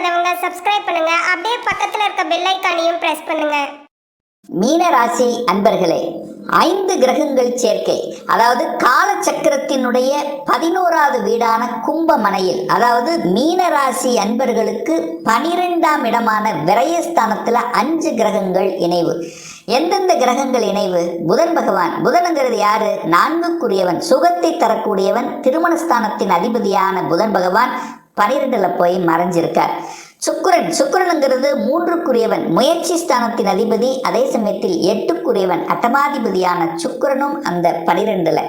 Subscribe பண்ணாதவங்க subscribe பண்ணுங்க. அப்படியே பக்கத்துல இருக்க பெல் ஐக்கானையும் பிரஸ் பண்ணுங்க. மீன ராசி அன்பர்களே ஐந்து கிரகங்கள் சேர்க்கை. அதாவது கால சக்கரத்தினுடைய பதினோராவது வீடான கும்பமனையில் அதாவது மீன ராசி அன்பர்களுக்கு பனிரெண்டாம் இடமான விரயஸ்தானத்தில் அஞ்சு கிரகங்கள் இணைவு. எந்தெந்த கிரகங்கள் இணைவு? புதன் பகவான். புதனுங்கிறது யாரு? நான்குக்குரியவன். சுகத்தை தரக்கூடியவன். திருமணஸ்தானத்தின் அதிபதியான புதன் பகவான். பனிரெண்டுல போய் மறைஞ்சிருக்கார். சுக்கிரன் சுக்கிரனுங்கிறது மூன்றுக்குரியவன். முயற்சி ஸ்தானத்தின் அதிபதி அதே சமயத்தில் எட்டுக்குரியவன் அட்டமாதிபதியான சுக்கிரனும் அந்த பனிரெண்டுல.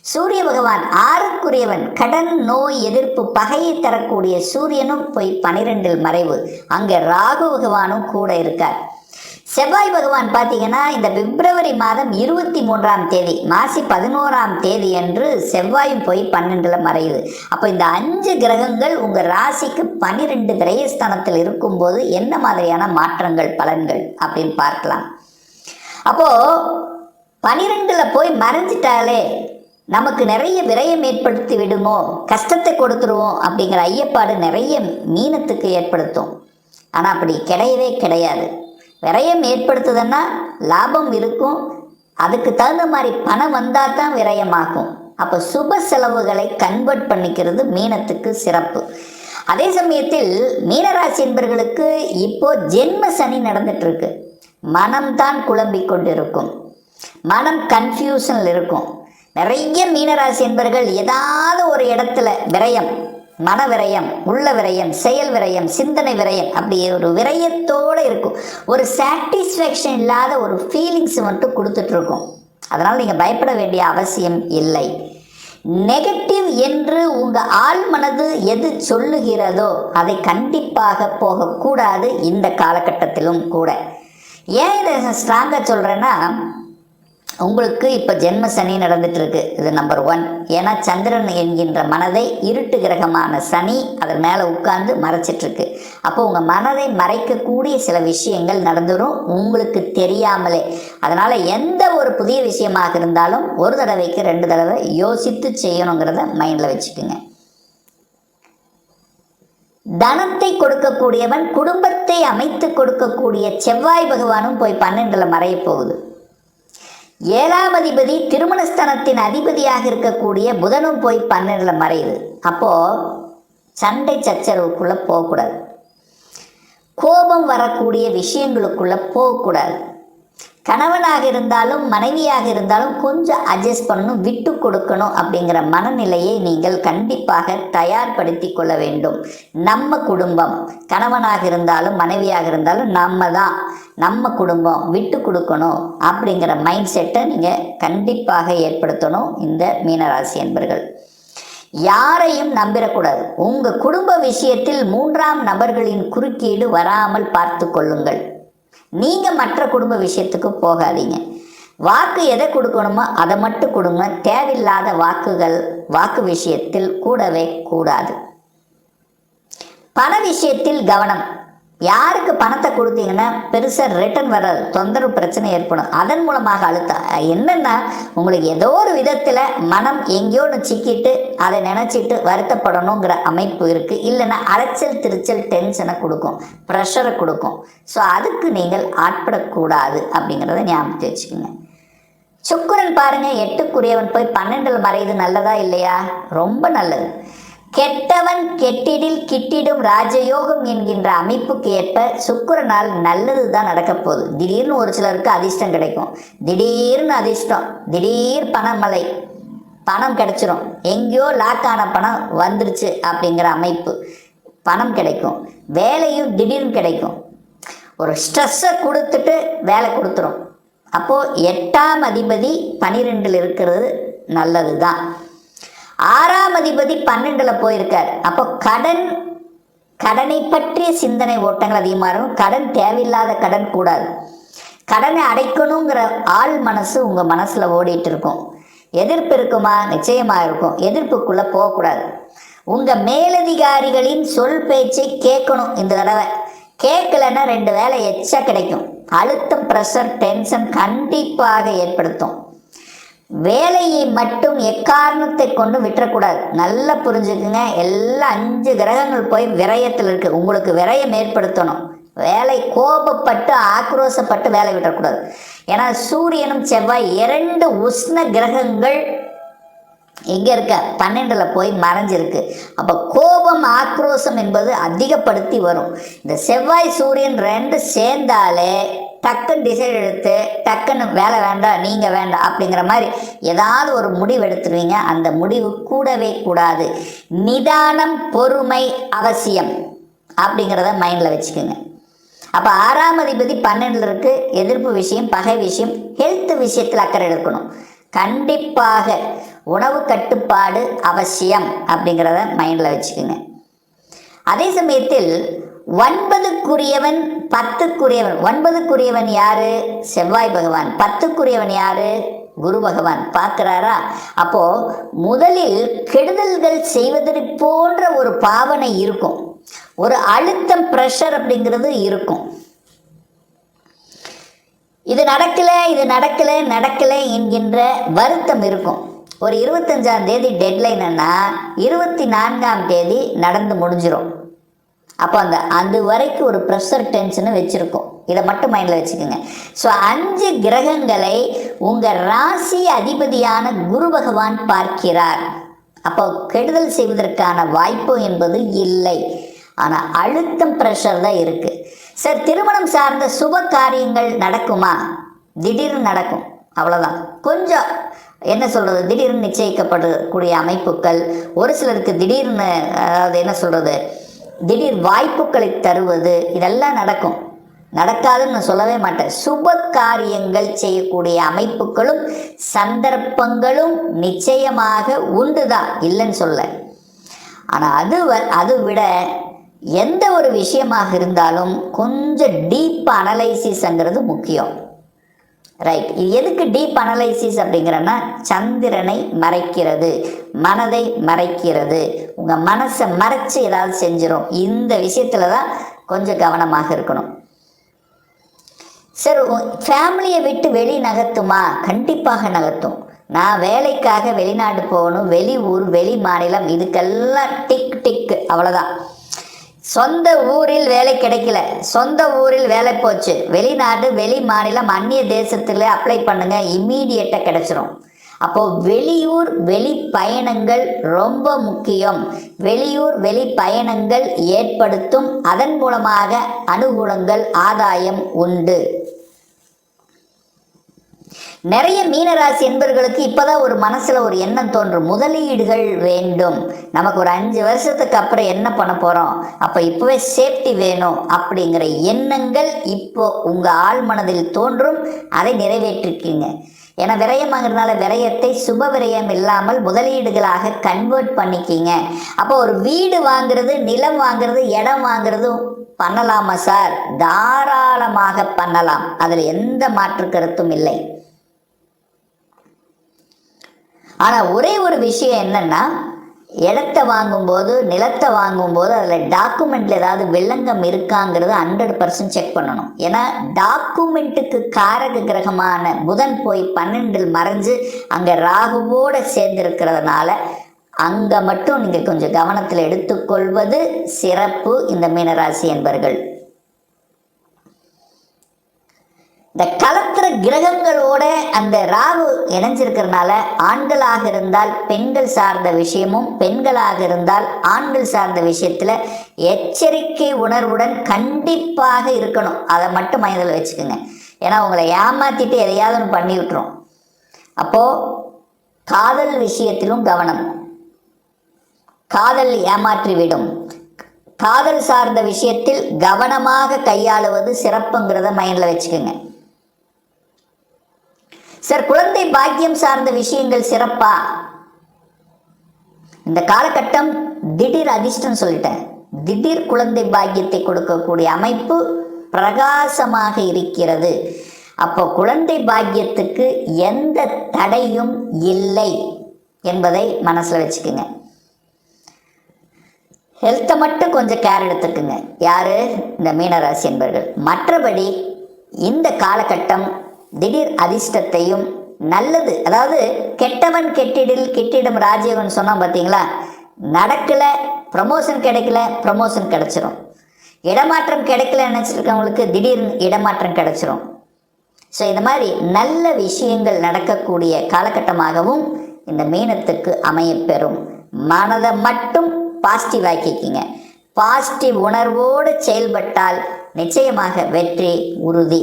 சூரிய பகவான் ஆறுக்குரியவன். கடன் நோய் எதிர்ப்பு பகையை தரக்கூடிய சூரியனும் போய் பனிரெண்டில் மறைவு. அங்கே ராகு பகவானும் கூட இருக்கார். செவ்வாய் பகவான் பார்த்தீங்கன்னா இந்த பிப்ரவரி மாதம் இருபத்தி மூன்றாம் தேதி மாசி பதினோராம் தேதி என்று செவ்வாயும் போய் பன்னெண்டில் மறையுது. அப்போ இந்த அஞ்சு கிரகங்கள் உங்கள் ராசிக்கு பன்னிரெண்டு கிரகஸ்தானத்தில் இருக்கும்போது என்ன மாதிரியான மாற்றங்கள் பலன்கள் அப்படின்னு பார்க்கலாம். அப்போது பனிரெண்டில் போய் மறைஞ்சிட்டாலே நமக்கு நிறைய விரயம் ஏற்படுத்தி விடுமோ? கஷ்டத்தை கொடுத்துருவோம் அப்படிங்கிற ஐயப்பாடு நிறைய மீனத்துக்கு ஏற்படுத்தும். ஆனால் அப்படி கிடையவே கிடையாது. விரயம் ஏற்படுத்துதுன்னா லாபம் இருக்கும். அதுக்கு தகுந்த மாதிரி பணம் வந்தால் தான் விரயமாகும். அப்போ சுப செலவுகளை கன்வெர்ட் பண்ணிக்கிறது மீனத்துக்கு சிறப்பு. அதே சமயத்தில் மீனராசி என்பர்களுக்கு இப்போ ஜென்ம சனி நடந்துட்டு இருக்கு மனம்தான் குழம்பிக் கொண்டிருக்கும். மனம் கன்ஃபியூஷனில் இருக்கும். நிறைய மீனராசி என்பர்கள் ஏதாவது ஒரு இடத்துல விரயம் மன விரயம் உள்ள விரயம் செயல் விரயம் சிந்தனை விரயம் அப்படி ஒரு விரயத்தோடு இருக்கும். ஒரு சாட்டிஸ்ஃபேக்ஷன் இல்லாத ஒரு ஃபீலிங்ஸ் மட்டும் கொடுத்துட்ருக்கும். அதனால் நீங்கள் பயப்பட வேண்டிய அவசியம் இல்லை. நெகட்டிவ் என்று உங்கள் ஆள் மனது எது சொல்லுகிறதோ அதை கண்டிப்பாக போகக்கூடாது இந்த காலகட்டத்திலும் கூட. ஏன் இதை ஸ்ட்ராங்காக சொல்கிறேன்னா உங்களுக்கு இப்போ ஜென்ம சனி நடந்துட்டு இருக்கு இது நம்பர் ஒன் ஏன்னா சந்திரன் என்கின்ற மனதை இருட்டு கிரகமான சனி அதன் மேலே உட்கார்ந்து மறைச்சிட்டு இருக்கு அப்போ உங்கள் மனதை மறைக்கக்கூடிய சில விஷயங்கள் நடந்துடும் உங்களுக்கு தெரியாமலே. அதனால் எந்த ஒரு புதிய விஷயமாக இருந்தாலும் ஒரு தடவைக்கு ரெண்டு தடவை யோசித்து செய்யணுங்கிறத மைண்டில் வச்சுக்கோங்க. தனத்தை கொடுக்கக்கூடியவன் குடும்பத்தை அமைத்து கொடுக்கக்கூடிய செவ்வாய் பகவானும் போய் பன்னெண்டில் மறைய போகுது. ஏழாம் அதிபதி திருமணஸ்தானத்தின் அதிபதியாக இருக்கக்கூடிய புதனும் போய் பன்னெண்டில் மறையுது. அப்போது சண்டை சச்சரவுக்குள்ளே போகக்கூடாது. கோபம் வரக்கூடிய விஷயங்களுக்குள்ளே போகக்கூடாது. கணவனாக இருந்தாலும் மனைவியாக இருந்தாலும் கொஞ்சம் அட்ஜஸ்ட் பண்ணணும் விட்டு கொடுக்கணும் அப்படிங்கிற மனநிலையை நீங்கள் கண்டிப்பாக தயார்படுத்தி கொள்ள வேண்டும். நம்ம குடும்பம் கணவனாக இருந்தாலும் மனைவியாக இருந்தாலும் நம்ம தான். நம்ம குடும்பம் விட்டு கொடுக்கணும் அப்படிங்கிற மைண்ட் செட்டை நீங்கள் கண்டிப்பாக ஏற்படுத்தணும் இந்த மீனராசி என்பர்கள் யாரையும் நம்பிடக்கூடாது. உங்கள் குடும்ப விஷயத்தில் மூன்றாம் நபர்களின் குறுக்கீடு வராமல் பார்த்து கொள்ளுங்கள். நீங்கள் மற்ற குடும்ப விஷயத்துக்கு போகாதீங்க. வாக்கு எதை கொடுக்கணுமோ அதை மட்டும் கொடுங்க. தேவையில்லாத வாக்குகள் வாக்கு விஷயத்தில் கூடவே கூடாது. பண விஷயத்தில் கவனம். யாருக்கு பணத்தை கொடுத்தீங்கன்னா பெருசாக ரிட்டர்ன் வராது தொந்தரவு பிரச்சனை ஏற்படும். அதன் மூலமாக அழுத்தம் என்னென்னா உங்களுக்கு ஏதோ ஒரு விதத்தில் மனம் எங்கேயோ ஒன்று சிக்கிட்டு அதை நினச்சிட்டு வருத்தப்படணுங்கிற அமைப்பு இருக்குது இல்லைன்னா அலைச்சல் திருச்சல் டென்ஷனை கொடுக்கும். ப்ரெஷரை கொடுக்கும். ஸோ அதுக்கு நீங்கள் ஆட்படக்கூடாது அப்படிங்கிறத ஞாபகத்தை வச்சுக்கோங்க. சுக்குரன் பாருங்கள் எட்டுக்குரியவன் போய் பன்னெண்டில் மறையுது. நல்லதா இல்லையா? ரொம்ப நல்லது. கெட்டவன் கெட்டிடில் கிட்டிடும் ராஜயோகம் என்கின்ற அமைப்புக்கு ஏற்ப சுக்கிரனால் நல்லது தான் நடக்க போகுது. திடீர்னு ஒரு சிலருக்கு அதிர்ஷ்டம் கிடைக்கும். திடீர்னு அதிர்ஷ்டம். திடீர் பணமலை பணம் கிடைச்சிரும். எங்கேயோ லாக் ஆன பணம் வந்துருச்சு அப்படிங்கிற அமைப்பு. பணம் கிடைக்கும். வேலையும் திடீர்னு கிடைக்கும். ஒரு ஸ்ட்ரெஸ்ஸை கொடுத்துட்டு வேலை கொடுத்துரும். அப்போது எட்டாம் அதிபதி பனிரெண்டில் இருக்கிறது நல்லது தான் ஆறாம் அதிபதி பன்னெண்டில் போயிருக்கார். அப்போ கடன் கடனை பற்றிய சிந்தனை ஓட்டங்கள் அதிகமாக இருக்கும். கடன் தேவையில்லாத கடன் கூடாது. கடனை அடைக்கணுங்கிற ஆள் மனசு உங்கள் மனசில் ஓடிட்டு இருக்கும். எதிர்ப்பு இருக்குமா? நிச்சயமாக இருக்கும். எதிர்ப்புக்குள்ளே போகக்கூடாது. உங்கள் மேலதிகாரிகளின் சொல் பேச்சை கேட்கணும் இந்த தடவை. கேட்கலன்னா ரெண்டு வேலை எச்சா கிடைக்கும். அழுத்தம் ப்ரெஷர் டென்ஷன் கண்டிப்பாக ஏற்படுத்தும். வேலையை மட்டும் எக்காரணத்தை கொண்டு விட்டுறக்கூடாது. நல்லா புரிஞ்சுக்குங்க. எல்லா அஞ்சு கிரகங்கள் போய் விரயத்தில் இருக்கு. உங்களுக்கு விரயம் ஏற்படுத்தணும். வேலை கோபப்பட்டு ஆக்ரோசப்பட்டு வேலை விடக்கூடாது ஏன்னா சூரியனும் செவ்வாய் இரண்டு உஷ்ண கிரகங்கள் எங்கே இருக்க? பன்னெண்டில் போய் மறைஞ்சிருக்கு. அப்போ கோபம் ஆக்ரோஷம் என்பது அதிகப்படுத்தி வரும். இந்த செவ்வாய் சூரியன் ரெண்டு சேர்ந்தாலே டக்குன்னு டிசைட் எடுத்து டக்குன்னு வேலை வேண்டாம் நீங்கள் வேண்டாம் அப்படிங்கிற மாதிரி ஏதாவது ஒரு முடிவு எடுத்துருவீங்க. அந்த முடிவு கூடவே கூடாது. நிதானம் பொறுமை அவசியம் அப்படிங்கிறத மைண்டில் வச்சுக்கோங்க. அப்போ ஆறாம் அதிபதி பன்னெண்டில் இருக்கு. எதிர்ப்பு விஷயம் பகை விஷயம் ஹெல்த் விஷயத்தில் அக்கறை எடுக்கணும். கண்டிப்பாக உணவு கட்டுப்பாடு அவசியம் அப்படிங்கிறத மைண்டில் வச்சுக்கோங்க. அதே சமயத்தில் ஒன்பதுக்குரியவன் பத்துக்குரியவன். ஒன்பதுக்குரியவன் யாரு? செவ்வாய் பகவான். பத்துக்குரியவன் யாரு? குரு பகவான். பார்க்குறாரா? அப்போ முதலில் கெடுதல்கள் செய்வதற்கு போன்ற ஒரு பாவனை இருக்கும். ஒரு அழுத்தம் ப்ரெஷர் அப்படிங்கிறது இருக்கும். இது நடக்கலை இது நடக்கலை நடக்கலை என்கின்ற வருத்தம் இருக்கும். ஒரு இருபத்தஞ்சாம் தேதி டெட்லைன்னா இருபத்தி நான்காம் தேதி நடந்து முடிஞ்சிடும் அப்போ அந்த அது வரைக்கும் ஒரு ப்ரெஷர் டென்ஷனை வச்சுருக்கோம். இதை மட்டும் மைண்டில் வச்சுக்கோங்க. ஸோ அஞ்சு கிரகங்களை உங்கள் ராசி அதிபதியான குரு பகவான் பார்க்கிறார். அப்போ கெடுதல் செய்வதற்கான வாய்ப்பு என்பது இல்லை. ஆனால் அழுத்தம் ப்ரெஷர் தான் இருக்குது சார் திருமணம் சார்ந்த சுப காரியங்கள் நடக்குமா? திடீர்னு நடக்கும். அவ்வளோதான் கொஞ்சம் என்ன சொல்கிறது திடீர்னு நிச்சயிக்கப்படக்கூடிய அமைப்புகள் ஒரு சிலருக்கு திடீர்னு அதாவது என்ன சொல்கிறது திடீர் வாய்ப்புகளை தருவது இதெல்லாம் நடக்கும். நடக்காதுன்னு நான் சொல்லவே மாட்டேன். சுப காரியங்கள் செய்யக்கூடிய அமைப்புகளும் சந்தர்ப்பங்களும் நிச்சயமாக உண்டு தான் இல்லைன்னு சொல்ல. ஆனால் அது வ- அது விட எந்த ஒரு விஷயமாக இருந்தாலும் கொஞ்சம் டீப் அனலைசிஸ்ங்கிறது முக்கியம். ரைட் இது எதுக்கு டீப் அனலைசிஸ் அப்படிங்கிறன்னா சந்திரனை மறைக்கிறது மனதை மறைக்கிறது. உங்கள் மனசை மறைச்சு ஏதாவது செஞ்சிடும் இந்த விஷயத்தில் தான் கொஞ்சம் கவனமாக இருக்கணும். சார் ஃபேமிலியை விட்டு வெளி நகர்த்துமா? கண்டிப்பாக நகர்த்தும். நான் வேலைக்காக வெளிநாடு போகணும் வெளி ஊர் வெளி மாநிலம் இதுக்கெல்லாம் டிக் டிக் அவ்வளோதான் சொந்த ஊரில் வேலை கிடைக்கல. சொந்த ஊரில் வேலை போச்சு. வெளிநாடு வெளி மாநிலம் அந்நிய தேசத்தில் அப்ளை பண்ணுங்க. இம்மீடியட்டாக கிடைச்சிரும். அப்போது வெளியூர் வெளி பயணங்கள் ரொம்ப முக்கியம். வெளியூர் வெளி பயணங்கள் ஏற்படுத்தும். அதன் மூலமாக அனுகூலங்கள் ஆதாயம் உண்டு. நிறைய மீனராசி என்பர்களுக்கு இப்போதான் ஒரு மனசில் ஒரு எண்ணம் தோன்றும். முதலீடுகள் வேண்டும். நமக்கு ஒரு அஞ்சு வருஷத்துக்கு அப்புறம் என்ன பண்ண போகிறோம் அப்போ இப்போவே சேஃப்டி வேணும் அப்படிங்கிற எண்ணங்கள் இப்போ உங்கள் ஆள் மனதில் தோன்றும். அதை நிறைவேற்றிருக்கீங்க. ஏன்னா விரயமாகிறதுனால விரயத்தை சுப விரயம் இல்லாமல் முதலீடுகளாக கன்வெர்ட் பண்ணிக்கிங்க. அப்போ ஒரு வீடு வாங்குறது நிலம் வாங்குறது இடம் வாங்குறது பண்ணலாமா சார்? தாராளமாக பண்ணலாம். அதில் எந்த மாற்று கருத்தும் இல்லை. ஆனால் ஒரே ஒரு விஷயம் என்னென்னா இடத்த வாங்கும்போது நிலத்தை வாங்கும்போது அதில் டாக்குமெண்ட்டில் ஏதாவது வில்லங்கம் இருக்காங்கிறது ஹண்ட்ரட் பர்சன்ட் செக் பண்ணணும். ஏன்னா டாக்குமெண்ட்டுக்கு காரக கிரகமான புதன் போய் பன்னெண்டில் மறைஞ்சு அங்கே ராகுவோடு சேர்ந்துருக்கிறதுனால அங்கே மட்டும் நீங்கள் கொஞ்சம் கவனத்தில் எடுத்துக்கொள்வது சிறப்பு இந்த மீனராசி என்பர்கள். இந்த கலத்திர கிரகங்களோட அந்த ராகு இணைஞ்சிருக்கிறதுனால ஆண்களாக இருந்தால் பெண்கள் சார்ந்த விஷயமும் பெண்களாக இருந்தால் ஆண்கள் சார்ந்த விஷயத்தில் எச்சரிக்கை உணர்வுடன் கண்டிப்பாக இருக்கணும். அதை மட்டும் மனதில் வச்சுக்கோங்க. ஏன்னா உங்களை ஏமாத்திட்டு எதையாவது ஒன்று பண்ணி விட்டுரும். அப்போது காதல் விஷயத்திலும் கவனம். காதல் ஏமாற்றிவிடும் காதல் சார்ந்த விஷயத்தில் கவனமாக கையாளுவது சிறப்புங்கிறத மைண்டில் வச்சுக்கோங்க. சார் குழந்தை பாக்கியம் சார்ந்த விஷயங்கள் சிறப்பா? இந்த காலகட்டம் திடீர் அதிர்ஷ்டம் சொல்லிட்டேன். திடீர் குழந்தை பாக்கியத்தை கொடுக்கக்கூடிய அமைப்பு பிரகாசமாக இருக்கிறது. அப்போ குழந்தை பாக்கியத்துக்கு எந்த தடையும் இல்லை என்பதை மனசில் வச்சுக்கோங்க. ஹெல்த்தை மட்டும் கொஞ்சம் கேர் எடுத்துக்குங்க. யார்? இந்த மீனராசி என்பர்கள் மற்றபடி இந்த காலகட்டம் திடீர் அதிர்ஷ்டத்தையும் நல்லது. அதாவது கெட்டவன் கெட்டிடில் கெட்டிடும் ராஜீவன் சொன்னான் பார்த்தீங்களா நடக்கல ப்ரமோஷன் கிடைக்கல ப்ரமோஷன் கிடைச்சிரும். இடமாற்றம் கிடைக்கல நினச்சிருக்கவங்களுக்கு திடீர்னு இடமாற்றம் கிடைச்சிரும். ஸோ இந்த மாதிரி நல்ல விஷயங்கள் நடக்கக்கூடிய காலகட்டமாகவும் இந்த மீனத்துக்கு அமையப்பெறும். மனதை மட்டும் பாசிட்டிவ் ஆக்கிக்கிங்க. பாசிட்டிவ் உணர்வோடு செயல்பட்டால் நிச்சயமாக வெற்றி உறுதி.